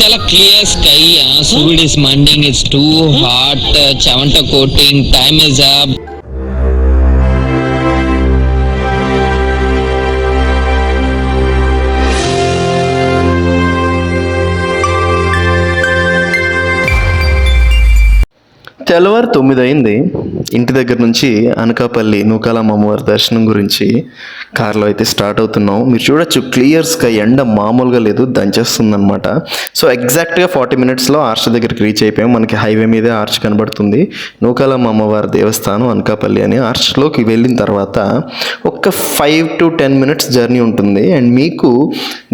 చాలా clear sky సూర్యుడ్ is మండింగ్ it's too hot చెవంట coating time is up తెల్లవారు తొమ్మిది అయింది ఇంటి దగ్గర నుంచి అనకాపల్లి నూకాలమ్మ అమ్మవారి దర్శనం గురించి కార్లో అయితే స్టార్ట్ అవుతున్నాం. మీరు చూడొచ్చు క్లియర్ స్కై ఎండ మామూలుగా లేదు దంచేస్తుంది అనమాట సో ఎగ్జాక్ట్గా ఫార్టీ మినిట్స్లో ఆర్చ్ దగ్గరికి రీచ్ అయిపోయాం. మనకి హైవే మీదే ఆర్చ్ కనబడుతుంది. నూకాలమ్మ అమ్మవారి దేవస్థానం అనకాపల్లి అని ఆర్చ్లోకి వెళ్ళిన తర్వాత ఒక five to ten minutes journey ఉంటుంది. అండ్ మీకు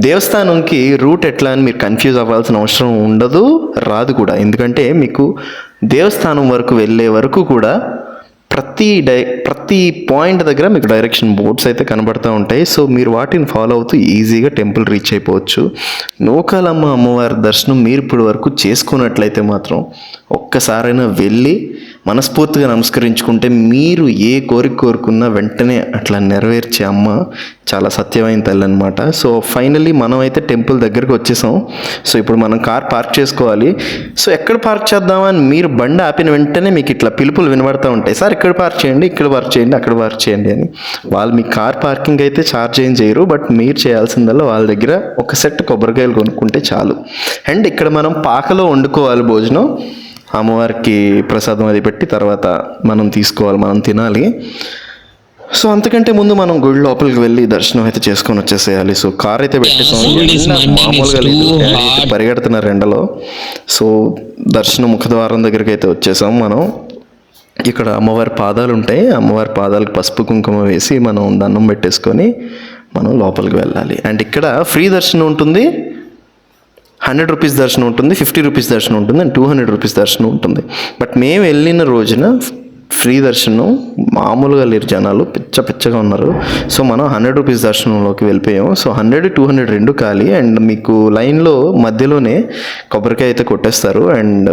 దేవస్థానంకి రూట్ ఎట్లా అని మీరు కన్ఫ్యూజ్ అవ్వాల్సిన అవసరం ఉండదు రాదు కూడా. ఎందుకంటే మీకు దేవస్థానం వరకు వెళ్ళే వరకు కూడా ప్రతి డై ప్రతి పాయింట్ దగ్గర మీకు డైరెక్షన్ బోర్డ్స్ అయితే కనబడుతూ ఉంటాయి. సో మీరు వాటిని ఫాలో అవుతూ ఈజీగా టెంపుల్ రీచ్ అయిపోవచ్చు. నూకాలమ్మ అమ్మవారి దర్శనం మీరు ఇప్పుడు వరకు చేసుకున్నట్లయితే మాత్రం ఒక్కసారైనా వెళ్ళి మనస్ఫూర్తిగా నమస్కరించుకుంటే మీరు ఏ కోరిక కోరుకున్నా వెంటనే అట్లా నెరవేర్చే అమ్మ చాలా సత్యమైన తల్లి అనమాట సో ఫైనలీ మనం అయితే టెంపుల్ దగ్గరికి వచ్చేసాం. సో ఇప్పుడు మనం కార్ పార్క్ చేసుకోవాలి. సో ఎక్కడ పార్క్ చేద్దామని మీరు బండి ఆపిన వెంటనే మీకు ఇట్లా పిలుపులు వినబడతా ఉంటాయి. సార్ ఇక్కడ పార్క్ చేయండి ఇక్కడ పార్క్ చేయండి అక్కడ పార్క్ చేయండి అని. వాళ్ళు మీ కార్ పార్కింగ్ అయితే ఛార్జ్ ఏం చేయరు. బట్ మీరు చేయాల్సిందల్లా వాళ్ళ దగ్గర ఒక సెట్ కొబ్బరికాయలు కొనుక్కుంటే చాలు. అండ్ ఇక్కడ మనం పాకలో వండుకోవాలి భోజనం. అమ్మవారికి ప్రసాదం అది పెట్టి తర్వాత మనం తీసుకోవాలి మనం తినాలి. సో అంతకంటే ముందు మనం గుడి లోపలికి వెళ్ళి దర్శనం అయితే చేసుకొని వచ్చేసేయాలి. సో కార్ అయితే పెట్టేసాం మామూలుగా లేదు. పరిగెడుతున్నారు ఎండలో. సో దర్శనం ముఖద్వారం దగ్గరికి అయితే వచ్చేసాం మనం. ఇక్కడ అమ్మవారి పాదాలు ఉంటాయి. అమ్మవారి పాదాలకు పసుపు కుంకుమ వేసి మనం దండం పెట్టేసుకొని మనం లోపలికి వెళ్ళాలి. అండ్ ఇక్కడ ఫ్రీ దర్శనం ఉంటుంది. హండ్రెడ్ రూపీస్ దర్శనం ఉంటుంది ఫిఫ్టీ రూపీస్ దర్శనం ఉంటుంది అండ్ టూ హండ్రెడ్ రూపీస్ దర్శనం ఉంటుంది. బట్ మేము వెళ్ళిన రోజున ఫ్రీ దర్శనం మామూలుగా లేరు జనాలు పిచ్చ పిచ్చగా ఉన్నారు. సో మనం హండ్రెడ్ రూపీస్ దర్శనంలోకి వెళ్ళిపోయాం సో హండ్రెడ్ టూ హండ్రెడ్ రెండు ఖాళీ అండ్ మీకు లైన్లో మధ్యలోనే కొబ్బరికాయ అయితే కొట్టేస్తారు. అండ్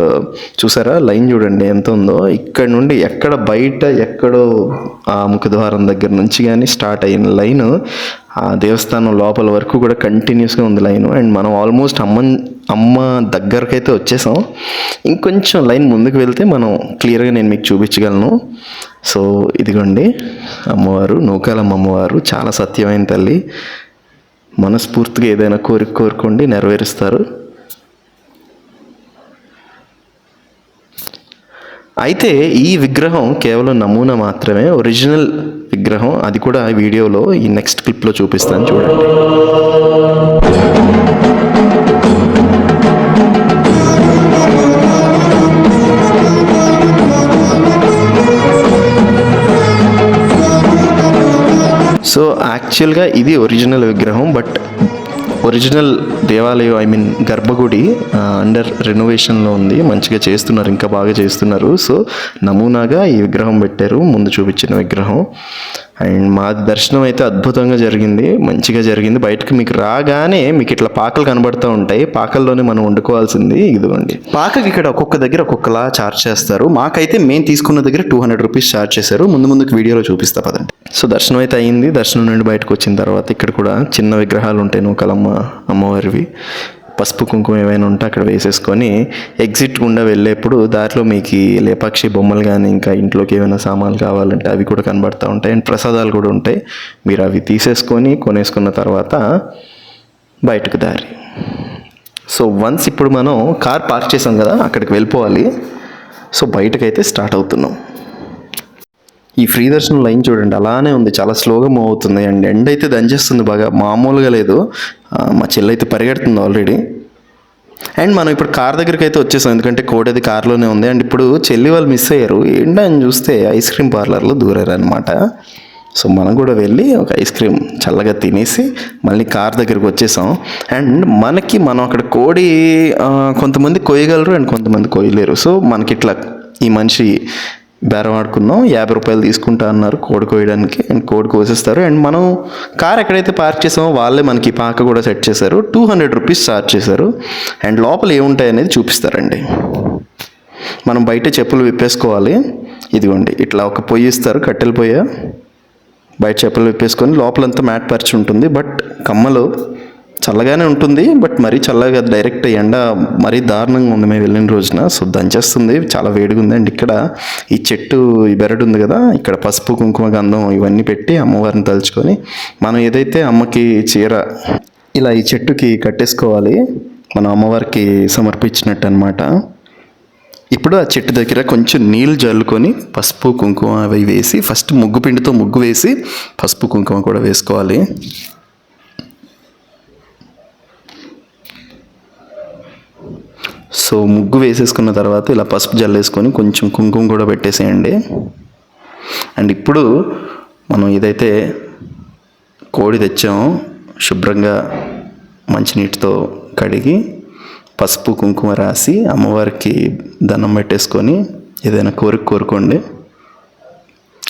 చూసారా లైన్ చూడండి ఎంత ఉందో. ఇక్కడ నుండి ఎక్కడ బయట ఎక్కడో ఆ ముఖద్వారం దగ్గర నుంచి కానీ స్టార్ట్ అయిన లైన్ ఆ దేవస్థానం లోపల వరకు కూడా కంటిన్యూస్గా ఉంది లైన్. అండ్ మనం ఆల్మోస్ట్ అమ్మ అమ్మ దగ్గరకైతే వచ్చేసాం. ఇంకొంచెం లైన్ ముందుకు వెళ్తే మనం క్లియర్గా నేను మీకు చూపించగలను. సో ఇదిగోండి. అమ్మవారు నూకాలమ్మ అమ్మవారు చాలా సత్యమైన తల్లి. మనస్ఫూర్తిగా ఏదైనా కోరిక కోరుకోండి నెరవేరుస్తారు. అయితే ఈ విగ్రహం కేవలం నమూనా మాత్రమే. ఒరిజినల్ విగ్రహం అది కూడా వీడియోలో ఈ నెక్స్ట్ క్లిప్లో చూపిస్తాను చూడండి. సో యాక్చువల్గా ఇది ఒరిజినల్ విగ్రహం బట్ ఒరిజినల్ దేవాలయం ఐ మీన్ గర్భగుడి అండర్ రెనోవేషన్లో ఉంది. మంచిగా చేస్తున్నారు ఇంకా బాగా చేస్తున్నారు. సో నమూనాగా ఈ విగ్రహం పెట్టారు. ముందు చూపించిన విగ్రహం. అండ్ మా దర్శనం అయితే అద్భుతంగా జరిగింది మంచిగా జరిగింది. బయటకు మీకు రాగానే మీకు ఇట్లా పాకలు కనబడుతూ ఉంటాయి. పాకల్లోనే మనం వండుకోవాల్సింది ఇదిగోండి. పాకకి ఇక్కడ ఒక్కొక్క దగ్గర ఒక్కొక్కలా చార్జ్ చేస్తారు. మాకైతే మేము తీసుకున్న దగ్గర టూ హండ్రెడ్ రూపీస్ చార్జ్ చేశారు. ముందు ముందుకు వీడియోలో చూపిస్తా పదండి. సో దర్శనం అయితే అయింది. దర్శనం నుండి బయటకు వచ్చిన తర్వాత ఇక్కడ కూడా చిన్న విగ్రహాలు ఉంటాయి. నూకలమ్మ అమ్మవారివి. పసుపు కుంకుమ ఏమైనా ఉంటే అక్కడ వేసేసుకొని ఎగ్జిట్ గుండా వెళ్ళేప్పుడు దారిలో మీకు లేపాక్షి బొమ్మలు కానీ ఇంకా ఇంట్లోకి ఏమైనా సామాన్లు కావాలంటే అవి కూడా కనబడుతూ ఉంటాయి. అండ్ ప్రసాదాలు కూడా ఉంటాయి. మీరు అవి తీసేసుకొని కొనేసుకున్న తర్వాత బయటకు దారి. సో వన్స్ ఇప్పుడు మనం కార్ పార్క్ చేసాం కదా అక్కడికి వెళ్ళిపోవాలి. సో బయటకైతే స్టార్ట్ అవుతున్నాం. ఈ ఫ్రీ దర్శనం లైన్ చూడండి అలానే ఉంది చాలా స్లోగా మూవ్ అవుతుంది. అండ్ ఎండ్ అయితే దంచేస్తుంది బాగా మామూలుగా లేదు. మా చెల్లి అయితే పరిగెడుతుంది ఆల్రెడీ. అండ్ మనం ఇప్పుడు కార్ దగ్గరికి అయితే వచ్చేసాం ఎందుకంటే కోడ్ అది కార్లోనే ఉంది. అండ్ ఇప్పుడు చెల్లి వాళ్ళు మిస్ అయ్యారు. ఏంటని చూస్తే ఐస్ క్రీమ్ పార్లర్లో దూరారు అనమాట సో మనం కూడా వెళ్ళి ఒక ఐస్ క్రీమ్ చల్లగా తినేసి మళ్ళీ కార్ దగ్గరికి వచ్చేసాం. అండ్ మనకి మనం అక్కడ కోడి కొంతమంది కోయగలరు అండ్ కొంతమంది కోయలేరు సో మనకి ఇట్లా ఈ మనిషి బేరం యాభై రూపాయలు తీసుకుంటా అన్నారు కోడి కోయడానికి అండ్ కోడి కోసేస్తారు. అండ్ మనం కార్ ఎక్కడైతే పార్క్ చేసామో వాళ్ళే మనకి పాక కూడా సెట్ చేశారు. టూ హండ్రెడ్ రూపీస్ ఛార్జ్ చేశారు. అండ్ లోపల ఏముంటాయి అనేది చూపిస్తారండి. మనం బయట చెప్పులు విప్పేసుకోవాలి. ఇదిగోండి ఇట్లా ఒక పొయ్యి ఇస్తారు కట్టెల పొయ్య. బయట చెప్పులు విప్పేసుకొని లోపలంతా మ్యాట్ పరిచి ఉంటుంది. బట్ కమ్మలు చల్లగానే ఉంటుంది బట్ మరీ చల్లగా డైరెక్ట్ ఎండ మరీ దారుణంగా ఉంది మేము వెళ్ళిన రోజున. సో దంచేస్తుంది చాలా వేడిగా ఉంది అండ్ ఇక్కడ ఈ చెట్టు ఈ బెరడు ఉంది కదా ఇక్కడ పసుపు కుంకుమ గంధం ఇవన్నీ పెట్టి అమ్మవారిని తలుచుకొని మనం ఏదైతే అమ్మకి చీర ఇలా ఈ చెట్టుకి కట్టేసుకోవాలి మనం అమ్మవారికి సమర్పించినట్టు అనమాట ఇప్పుడు ఆ చెట్టు దగ్గర కొంచెం నీళ్ళు జల్లుకొని పసుపు కుంకుమ అవి వేసి ఫస్ట్ ముగ్గు పిండితో ముగ్గు వేసి పసుపు కుంకుమ కూడా వేసుకోవాలి. సో ముగ్గు వేసేసుకున్న తర్వాత ఇలా పసుపు జల్లేసుకొని కొంచెం కుంకుమ కూడా పెట్టేసేయండి. అండ్ ఇప్పుడు మనం ఏదైతే కోడి తెచ్చామో శుభ్రంగా మంచినీటితో కడిగి పసుపు కుంకుమ రాసి అమ్మవారికి దండం పెట్టేసుకొని ఏదైనా కోరిక కోరుకోండి.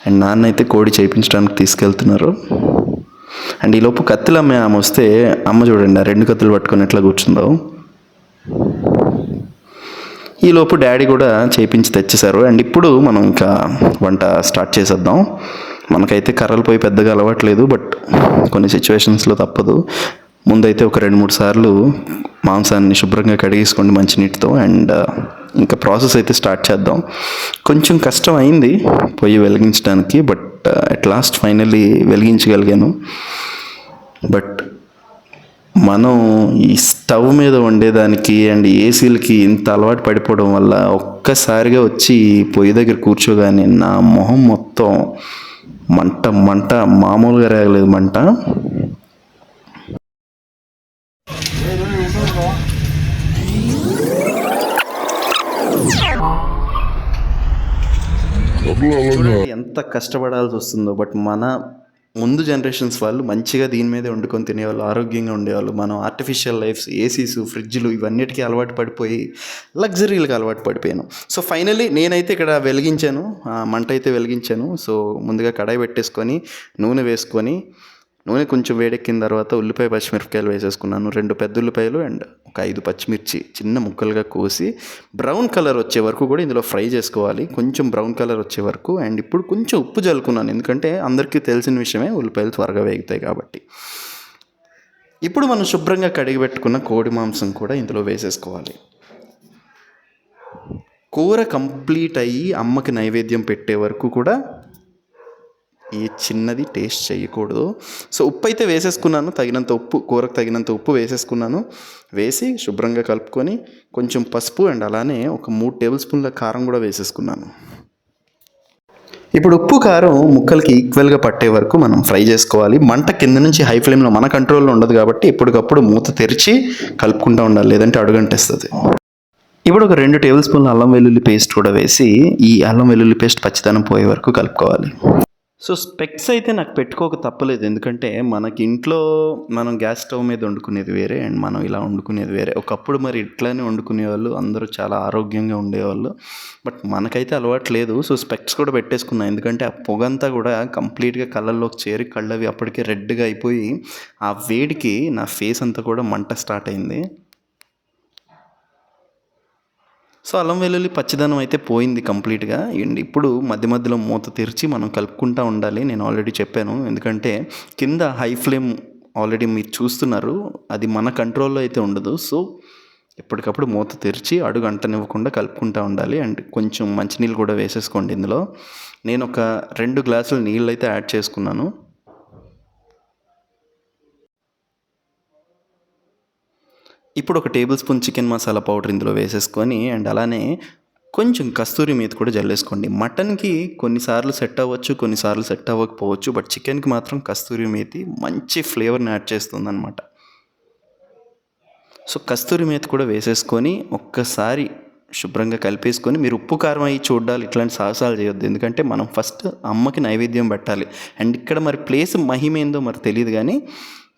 అండ్ నాన్న అయితే కోడి చేయించడానికి తీసుకెళ్తున్నారు. అండ్ ఈలోపు కత్తులు అమ్మే ఆమె వస్తే అమ్మ చూడండి ఆ రెండు కత్తులు పట్టుకొని ఎట్లా కూర్చుందావు ఈలోపు డాడీ కూడా చేయించి తెచ్చేశారు. అండ్ ఇప్పుడు మనం ఇంకా వంట స్టార్ట్ చేసేద్దాం. మనకైతే కర్రలు పోయి పెద్దగా అలవాట్లేదు బట్ కొన్ని సిచ్యువేషన్స్లో తప్పదు. ముందైతే ఒక రెండు మూడు సార్లు మాంసాన్ని శుభ్రంగా కడిగేసుకోండి మంచినీటితో. అండ్ uh, ఇంకా ప్రాసెస్ అయితే స్టార్ట్ చేద్దాం. కొంచెం కష్టం అయింది పొయ్యి వెలిగించడానికి బట్ అట్ లాస్ట్ ఫైనల్లీ వెలిగించగలిగాను. బట్ మనం ఈ స్టవ్ మీద వండేదానికి అండ్ ఏసీలకి ఇంత అలవాటు పడిపోవడం వల్ల ఒక్కసారిగా వచ్చి పొయ్యి దగ్గర కూర్చోగానే నా మొహం మొత్తం మంట మంట మామూలుగా రేగలేదు మంట. ఎంత కష్టపడాల్సి వస్తుందో బట్ మన ముందు జనరేషన్స్ వాళ్ళు మంచిగా దీని మీదే వండుకొని తినేవాళ్ళు ఆరోగ్యంగా ఉండేవాళ్ళు. మనం ఆర్టిఫిషియల్ లైఫ్స్ ఏసీస్ ఫ్రిడ్జ్లు ఇవన్నిటికీ అలవాటు పడిపోయి లగ్జరీలకు అలవాటు పడిపోయాను. సో ఫైనలీ నేనైతే ఇక్కడ వెలిగించాను. మంట అయితే వెలిగించాను. సో ముందుగా కడాయి పెట్టేసుకొని నూనె వేసుకొని నూనె కొంచెం వేడెక్కిన తర్వాత ఉల్లిపాయ పచ్చిమిరపకాయలు వేసేసుకున్నాను. రెండు పెద్ద ఉల్లిపాయలు అండ్ ఒక ఐదు పచ్చిమిర్చి చిన్న ముక్కలుగా కోసి బ్రౌన్ కలర్ వచ్చే వరకు కూడా ఇందులో ఫ్రై చేసుకోవాలి. కొంచెం బ్రౌన్ కలర్ వచ్చే వరకు అండ్ ఇప్పుడు కొంచెం ఉప్పు జల్లుకున్నాను. ఎందుకంటే అందరికీ తెలిసిన విషయమే ఉల్లిపాయలు త్వరగా వేగుతాయి కాబట్టి. ఇప్పుడు మనం శుభ్రంగా కడిగి పెట్టుకున్న కోడి మాంసం కూడా ఇందులో వేసేసుకోవాలి. కూర కంప్లీట్ అయ్యి అమ్మకి నైవేద్యం పెట్టే వరకు కూడా ఏ చిన్నది టేస్ట్ చేయకూడదు. సో ఉప్పు అయితే వేసేసుకున్నాను. తగినంత ఉప్పు కూరకు తగినంత ఉప్పు వేసేసుకున్నాను. వేసి శుభ్రంగా కలుపుకొని కొంచెం పసుపు అండ్ అలానే ఒక మూడు టేబుల్ స్పూన్ల కారం కూడా వేసేసుకున్నాను. ఇప్పుడు ఉప్పు కారం ముక్కలకి ఈక్వల్గా పట్టే వరకు మనం ఫ్రై చేసుకోవాలి. మంట కింద నుంచి హై ఫ్లేమ్లో మన కంట్రోల్లో ఉండదు కాబట్టి ఎప్పటికప్పుడు మూత తెరిచి కలుపుకుంటూ ఉండాలి లేదంటే అడుగంటేస్తుంది. ఇప్పుడు ఒక రెండు టేబుల్ స్పూన్ల అల్లం వెల్లుల్లి పేస్ట్ కూడా వేసి ఈ అల్లం వెల్లుల్లి పేస్ట్ పచ్చిదనం పోయే వరకు కలుపుకోవాలి. సో స్పెక్స్ అయితే నాకు పెట్టుకోక తప్పలేదు. ఎందుకంటే మనకి ఇంట్లో మనం గ్యాస్ స్టవ్ మీద వండుకునేది వేరే అండ్ మనం ఇలా వండుకునేది వేరే. ఒకప్పుడు మరి ఇట్లానే వండుకునేవాళ్ళు అందరూ చాలా ఆరోగ్యంగా ఉండేవాళ్ళు. బట్ మనకైతే అలవాటు లేదు. సో స్పెక్స్ కూడా పెట్టేసుకున్నాను ఎందుకంటే ఆ పొగంతా కూడా కంప్లీట్గా కళ్ళల్లోకి చేరి కళ్ళవి అప్పటికే రెడ్గా అయిపోయి ఆ వేడికి నా ఫేస్ అంతా కూడా మంట స్టార్ట్ అయింది. సో అల్లం వెల్లుల్లి పచ్చిదనం అయితే పోయింది కంప్లీట్గా. అండ్ ఇప్పుడు మధ్య మధ్యలో మూత తెరిచి మనం కలుపుకుంటూ ఉండాలి. నేను ఆల్రెడీ చెప్పాను. ఎందుకంటే కింద హై ఫ్లేమ్ ఆల్రెడీ మీరు చూస్తున్నారు. అది మన కంట్రోల్లో అయితే ఉండదు. సో ఎప్పటికప్పుడు మూత తెరిచి అడుగు అంటనివ్వకుండా కలుపుకుంటూ ఉండాలి. అండ్ కొంచెం మంచినీళ్ళు కూడా వేసేసుకోండి ఇందులో. నేను ఒక రెండు గ్లాసులు నీళ్ళు అయితే యాడ్ చేసుకున్నాను. ఇప్పుడు ఒక tablespoon chicken masala powder ఇందులో వేసేసుకొని అండ్ అలానే కొంచెం కస్తూరి మీద కూడా జల్లేసుకోండి మటన్కి కొన్నిసార్లు సెట్ అవ్వచ్చు కొన్నిసార్లు సెట్ అవ్వకపోవచ్చు బట్ చికెన్కి మాత్రం కస్తూరి మేతి మంచి ఫ్లేవర్ని యాడ్ చేస్తుంది అనమాట సో కస్తూరి మేతి కూడా వేసేసుకొని ఒక్కసారి శుభ్రంగా కలిపేసుకొని మీరు ఉప్పు కారం అయ్యి చూడాలి ఇట్లాంటి సాహసాలు చేయొద్దు. ఎందుకంటే మనం ఫస్ట్ అమ్మకి నైవేద్యం పెట్టాలి. అండ్ ఇక్కడ మరి ప్లేస్ మహిమ ఏందో మరి తెలియదు కానీ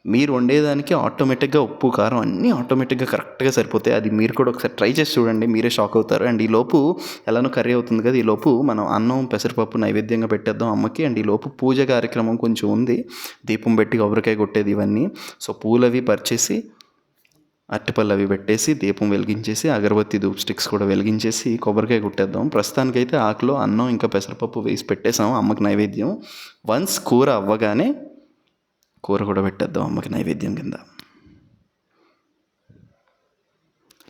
మీరు వండేదానికి ఆటోమేటిక్గా ఉప్పు కారం అన్నీ ఆటోమేటిక్గా కరెక్ట్గా సరిపోతాయి. అది మీరు కూడా ఒకసారి ట్రై చేసి చూడండి మీరే షాక్ అవుతారు. అండ్ ఈ లోపు ఎలానో కర్రీ అవుతుంది కదా ఈ లోపు మనం అన్నం పెసరపప్పు నైవేద్యంగా పెట్టేద్దాం అమ్మకి. అండ్ ఈ లోపు పూజ కార్యక్రమం కొంచెం ఉంది. దీపం పెట్టి కొబ్బరికాయ కొట్టేది ఇవన్నీ. సో పూలవి పరిచేసి అరటిపళ్ళు అవి పెట్టేసి దీపం వెలిగించేసి అగరబత్తి ధూప్ స్టిక్స్ కూడా వెలిగించేసి కొబ్బరికాయ కొట్టేద్దాం. ప్రస్తుతానికైతే ఆకులో అన్నం ఇంకా పెసరపప్పు వేసి పెట్టేసాం అమ్మకి నైవేద్యం. వన్స్ కూర అవ్వగానే కూర కూడా పెట్టేద్దాం అమ్మకి నైవేద్యం కింద.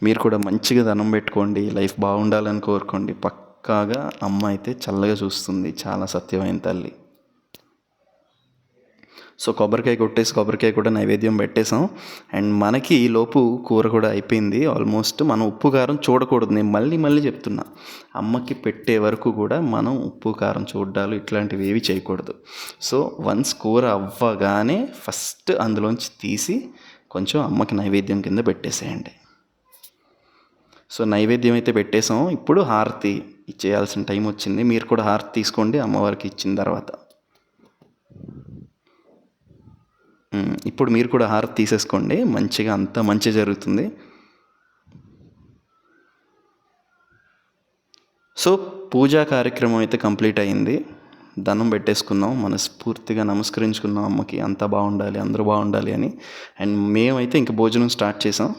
మీరు కూడా మంచిగా ధనం పెట్టుకోండి లైఫ్ బాగుండాలని కోరుకోండి. పక్కాగా అమ్మ అయితే చల్లగా చూస్తుంది చాలా సత్యమైన తల్లి. సో కొబ్బరికాయ కొట్టేసి కొబ్బరికాయ కూడా నైవేద్యం పెట్టేసాం అండ్ మనకి ఈ లోపు కూర కూడా అయిపోయింది. ఆల్మోస్ట్ మనం ఉప్పు కారం చూడకూడదు. నేను మళ్ళీ మళ్ళీ చెప్తున్నా. అమ్మకి పెట్టే వరకు కూడా మనం ఉప్పు కారం చూడ్డాలు ఇట్లాంటివి ఏవి చేయకూడదు. సో వన్స్ కూర అవ్వగానే ఫస్ట్ అందులోంచి తీసి కొంచెం అమ్మకి నైవేద్యం కింద పెట్టేసేయండి. సో నైవేద్యం అయితే పెట్టేసాం ఇప్పుడు హారతి ఇచ్చేయాల్సిన టైం వచ్చింది. మీరు కూడా హారతి తీసుకోండి. అమ్మవారికి ఇచ్చిన తర్వాత మ్మ్. ఇప్పుడు మీరు కూడా హారతి తీసేసుకోండి. మంచిగా అంతా మంచి జరుగుతుంది. సో పూజా కార్యక్రమం అయితే కంప్లీట్ అయింది. దండం పెట్టేసుకున్నాం మనస్ఫూర్తిగా నమస్కరించుకున్నాం అమ్మకి అంతా బాగుండాలి అందరూ బాగుండాలి అని. అండ్ మేమైతే ఇంక భోజనం స్టార్ట్ చేసాం.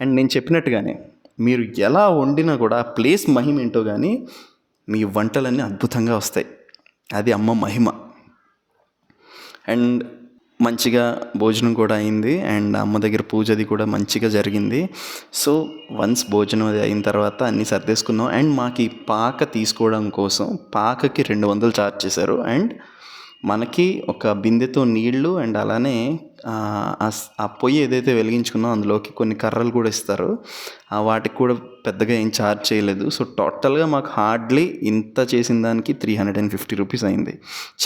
అండ్ నేను చెప్పినట్టుగానే మీరు ఎలా వండినా కూడా ఆ ప్లేస్ మహిమ ఏంటో కానీ మీ వంటలన్నీ అద్భుతంగా వస్తాయి. అది అమ్మ మహిమ. అండ్ మంచిగా భోజనం కూడా అయింది. అండ్ అమ్మ దగ్గర పూజ అది కూడా మంచిగా జరిగింది. సో వన్స్ భోజనం అది అయిన తర్వాత అన్నీ సర్దేసుకున్నాం. అండ్ మాకు ఈ పాక తీసుకోవడం కోసం పాకకి రెండు వందలు ఛార్జ్ చేశారు. అండ్ మనకి ఒక బిందెతో నీళ్ళు అండ్ అలానే ఆ, పొయ్యి ఏదైతే వెలిగించుకున్నామో అందులోకి కొన్ని కర్రలు కూడా ఇస్తారు. ఆ వాటికి కూడా పెద్దగా ఏం ఛార్జ్ చేయలేదు. సో టోటల్గా మాకు హార్డ్లీ ఇంత చేసిన దానికి three hundred and fifty rupees అయింది.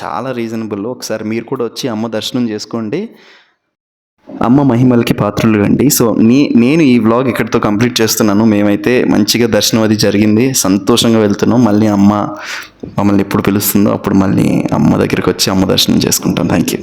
చాలా రీజనబుల్ ఒకసారి మీరు కూడా వచ్చి అమ్మ దర్శనం చేసుకోండి. అమ్మ మహిమలకి పాత్రలు అండి. సో నీ నేను ఈ వ్లాగ్ ఇక్కడితో కంప్లీట్ చేస్తున్నాను. మేమైతే మంచిగా దర్శనం అది జరిగింది. సంతోషంగా వెళ్తున్నాం. మళ్ళీ అమ్మ మమ్మల్ని ఎప్పుడు పిలుస్తుందో అప్పుడు మళ్ళీ అమ్మ దగ్గరికి వచ్చి అమ్మ దర్శనం చేసుకుంటాం. Thank you